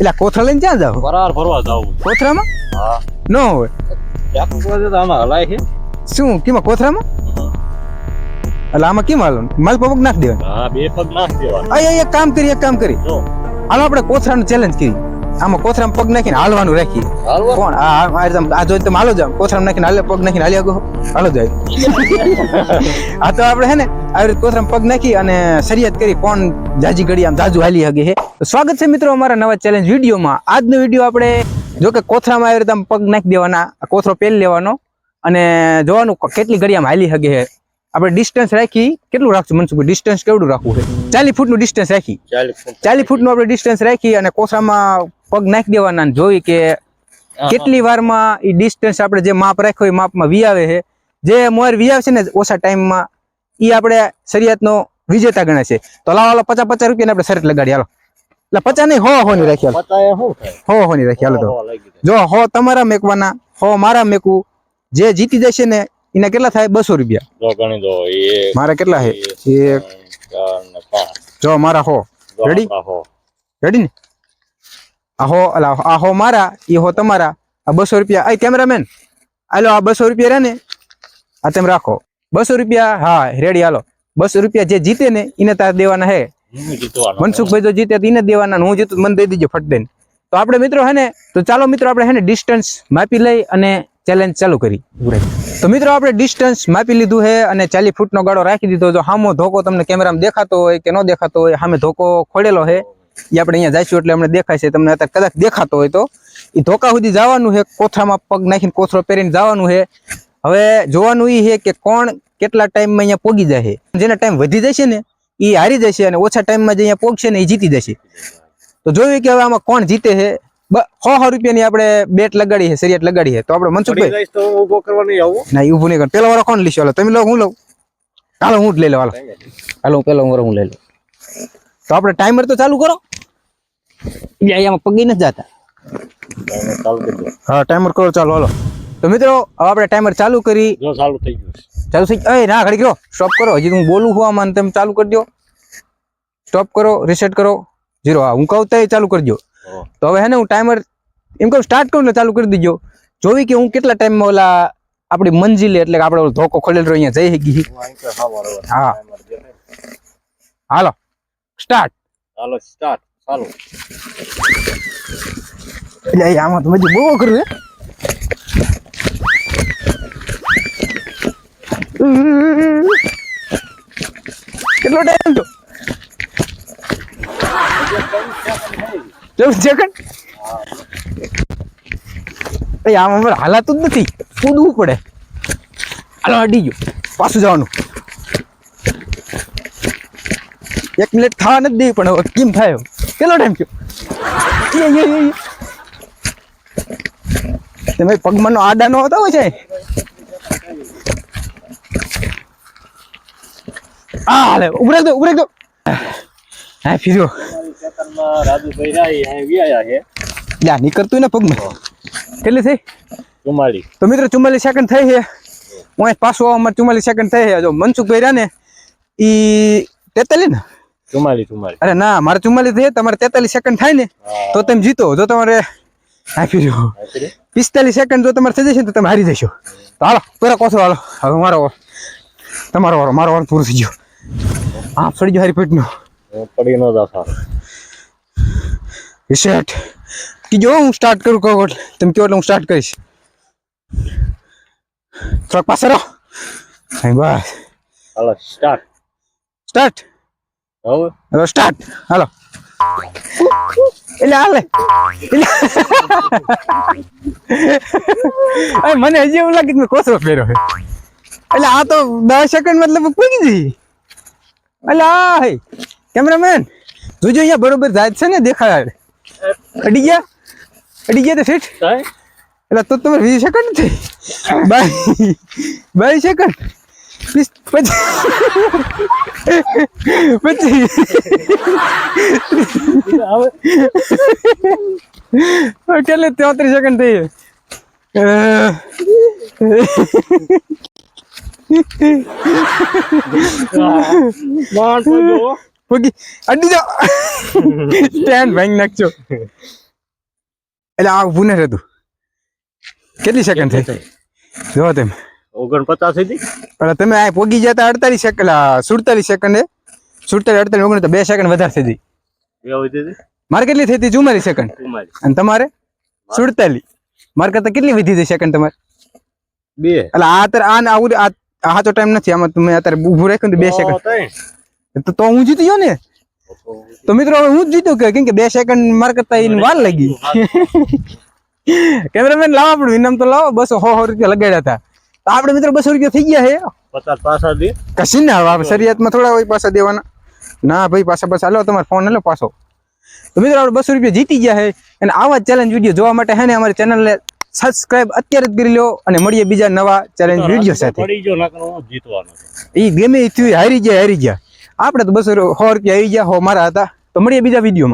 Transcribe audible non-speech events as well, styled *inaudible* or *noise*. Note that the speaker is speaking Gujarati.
એટલે કોથળા લઈને ક્યાં જાવ? ફરાર ફરવા જાવું કોથરામાં હા. ન હોય. હલાય છે. શું કેમાં કોથરામાં એટલે આમાં કેમ હાલો માલ પગ નાખ દેવાય હા બે પગ નાખ અય, એક કામ કરી એક કામ કરી. જો. હાલો આપણે કોથળાનું ચેલેન્જ કરી આમાં કોથરામ પગ નાખીને હાલવાનું રાખી કોણ? આ જો તમે હાલો જાવ કોથરામ નાખીને હાલે પગ નાખીને હાલી આગો હાલો જાય આ *laughs* તો આપણે હે ને આવી રીતે કોથરામ પગ નાખી અને શરિયાત કરી કોણ જાજી ગળી આમ જાજુ હાલી હગે હે. સ્વાગત છે મિત્રો અમારા નવા ચેલેન્જ વિડીયોમાં. આજનો વીડિયો આપણે જો કે કોથરામાં આવી રીતે આમ પગ નાખી દેવાના કોથરો પહેરી લેવાનો અને જોવાનું કેટલી ઘડી આમ હાલી હગે હે. આપણે ડિસ્ટન્સ રાખી. કેટલું રાખશું મનસુખ ડિસ્ટન્સ કેવડું રાખવું છે? ચાલીસ ફૂટનું ડિસ્ટન્સ રાખી. ચાલીસ ફૂટનું આપણે ડિસ્ટન્સ રાખી અને કોથળામાં પગ નાખી દેવાના જોઈ કે કેટલી વારમાં એ ડિસ્ટન્સ આપણે જે માપ રાખ્યો એ માપમાં વી આવે છે. જે મોર વી આવશે ને ઓછા ટાઈમમાં એ આપણે શરિયાતનો વિજેતા ગણે છે. તો લાવો હાલો પચાસ પચાસ રૂપિયા આપણે શરત લગાડી. હાલો. એટલે પચાસ નહીં હો હો ની રાખી હાલો. હો હો ની રાખી હાલો તો. જો હો તમારા મેકવાના હો મારા મેકવું જે જીતી જશે ને એના કેટલા થાય? બસો રૂપિયા. મારા કેટલા છે? એક જો મારા હો. હો. રેડી ને? આ હો અલા આ હો મારા એ હો તમારા. આ બસો રૂપિયા. આ કેમેરામેન હાલો આ બસો રૂપિયા રહે ને? આ તમે રાખો. બસો રૂપિયા, હા, રેડી, હાલો. બસો રૂપિયા જે જીતે ને એને તાર દેવાના હે. હું. મનસુખભાઈ જો જીતે એને દેવાના હું જીતું મને દઈ દીજો ફટ દઈને. તો આપણે મિત્રો હે ને, તો ચાલો મિત્રો આપણે હે ને ડિસ્ટન્સ માપી લઈ અને ચેલેન્જ ચાલુ કરી. તો મિત્રો આપણે ડિસ્ટન્સ માપી લીધું છે અને ચાલીસ ફૂટનો ગાળો રાખી દીધો. જો સામો ધોકો તમને કેમેરામાં દેખાતો હોય કે ન દેખાતો હોય સામે ધોકો ખોડેલો છે એ આપણે અહીંયા જઈશું એટલે અમને દેખાય છે. તમને અત્યારે કદાચ દેખાતો હોય તો. એ ધોકા સુધી જવાનું છે. કોથળામાં પગ નાખીને કોથળો પહેરીને જવાનું છે. હવે જોવાનું એ છે કે કોણ કેટલા ટાઈમમાં અહીંયા પોગી જાય છે. જેના ટાઈમ વધી જશે ને એ હારી જશે અને ઓછા ટાઈમમાં જે અહીંયા પોગશે ને એ જીતી જશે. તો જોયું કે હવે આમાં કોણ જીતે છે? સો સો રૂપિયાની આપણે બેટ લગાડી છે શરિયાત લગાડી છે. તો આપણે મનસુખભાઈ નહીં આવું. ના એ ઊભું નહીં કર. પેલો વાળો કોણ લીશો? હાલો તમે લો હું લઉં. હાલો હું જ લઈ લઉં હાલો. હાલો પેલો વાળો હું લઈ લઉં. તો આપણે ટાઈમર તો ચાલુ કરો. આમાં પગી નથી જાતા. તમે ચાલુ કરી દો. હા ટાઈમર કરો ચાલો હાલો. તો મિત્રો હવે આપણે ટાઈમર ચાલુ કરી. જો ચાલુ થઈ ગયું છે. ચાલુ થઈ એ ના ઘડી કરો સ્ટોપ કરો. હજી તો હું બોલું છું આમાં અને તમે ચાલુ કરી દો સ્ટોપ કરો રીસેટ કરો. ઝીરો હા હું કહું તો ચાલુ કરી દો હો. તો હવે હે ને હું ટાઈમર એમ કહું સ્ટાર્ટ કરું એટલે ચાલુ કરી દીજો. જોવી કે હું કેટલા ટાઈમમાં ઓલા આપણી મંજિલે એટલે કે આપણે ઓલો ધોકો ખોલેલો અહીંયા જઈ શકી હું અહીં તો હા બરોબર. હા. timer જે થાય. હાલો સ્ટાર્ટ ચાલો સ્ટાર્ટ ચાલુ એટલે અહીં આમાં તો મજૂર બહુ કરું હે કેટલો ટાઈમ તો ચૌદ સેકન્ડ એ, આમાં મારે હાલાતું જ નથી. કૂદવું પડે. હાલો અડી ગયો. પાછું જવાનું. એક મિનિટ થવા નથી દેવી, પણ હવે કેમ થાય? કેટલો ટાઈમ થયો તમે પગમાં એ, એ. પગમાંનો આડા નો હતા હોય છે આ હાલે ઉભરે દો ઉભરે દો. હા ફીરો. રાજુભાઈ છે યા નીકળતું ને પગમાં. કેટલી થઈ? ચુમ્માળી તો મિત્રો ચુમ્માલીસ સેકન્ડ થઈ છે. હું પાછું આવવા આવવામાં ચુમ્માલીસ સેકન્ડ થઈ છે. જો મનસુખભાઈ રહ્યા ને ઈ તેતાલીસ ને? ચુમ્માળી ચુમ્માળી અરે ના મારે ચુમ્માલીસ થઈ તમારે તેતાલીસ સેકન્ડ થાય ને તો તમે જીતો. જો તમારે આપી દો પિસ્તાલીસ સેકન્ડ જો તમારે થઈ જશે તો તમે હારી જશો. તો હાલો પેલા કોસો હાલો. હવે મારો તમારો વારો મારો વારો પૂરો થઈ ગયો. હા સડી ગયો હારી પેટનો. પડી નો દાખા રિસેટ કીજો હું સ્ટાર્ટ કરું કહો એટલે. તમે કહો એટલે હું સ્ટાર્ટ કરીશ. થોડાક પાસે રહો. બસ. હાલો સ્ટાર્ટ સ્ટાર્ટ હવે સ્ટાર્ટ હાલો એટલે હાલે એટલે મને હજી એવું લાગે કે મેં કોસરો પહેર્યો એટલે આ તો દસ સેકન્ડ મતલબ પૂગી જઈ એટલે આ હે કેમેરામેન જોજો અહીંયા બરોબર જાય છે ને દેખાય અડી ગયા? અડી ગયા તો થાય એટલે તો તમે વીસ સેકન્ડ થઈ. બાય બાય સેકન્ડ કેટલે તેત્રીસ સેકન્ડ થઈ અડી જાઓ. સ્ટેન્ડ ભાંગી નાખજો. એટલે આ ઊભું નથી રહેતું કેટલી સેકન્ડ થઈ? જો તેમ. ઓગણપચાસ હતી. પણ તમે આ પોગી જતા અડતાલીસ સેકન્ડ સુડતાલીસ સેકન્ડ સુડતાલીસ અડતાલીસ ઓગણ બે સેકન્ડ વધારે થઈ હતી મારે કેટલી થઈ હતી? ચુમ્માલીસ સેકન્ડ અને તમારે? સુડતાલીસ. મારે કરતા કેટલી વધી હતી સેકન્ડ તમારે? બે. એટલે આ અત્યારે આ આવું આ હાચો ટાઈમ નથી. આમાં તમે અત્યારે ઊભું રાખ્યું બે સેકન્ડ તો તો હું જીતી ગયો ને? તો મિત્રો હવે હું જ જીત્યો કે? કેમ કે બે સેકન્ડ માર કરતા એને વાર લાગી. *laughs* કેમેરામેન લાવો આપણું ઇનામ તો લાવો. બસો સો સો રૂપિયા લગાડ્યા હતા. તો આપણે મિત્રો બસો રૂપિયા થઈ ગયા હે પચાસ પાછા દી. કશી ના હવે શરીયતમાં થોડા હોય પાછા દેવાના. ના ભાઈ પાછા પાછા હાલો તમારો ફોન હલો પાછો. તો મિત્રો આપણે બસો રૂપિયા જીતી ગયા છે અને આવા ચેલેન્જ વીડિયો જોવા માટે હે ને અમારી ચેનલને સબસ્ક્રાઇબ અત્યારે જ કરી લો અને મળીએ બીજા નવા ચેલેન્જ વીડિયો સાથે. એ ગમે થયું હારી ગયા હારી ગયા. આપણે તો બસો સો રૂપિયા આવી ગયા હો મારા હતા. તો મળીએ બીજા વિડીયોમાં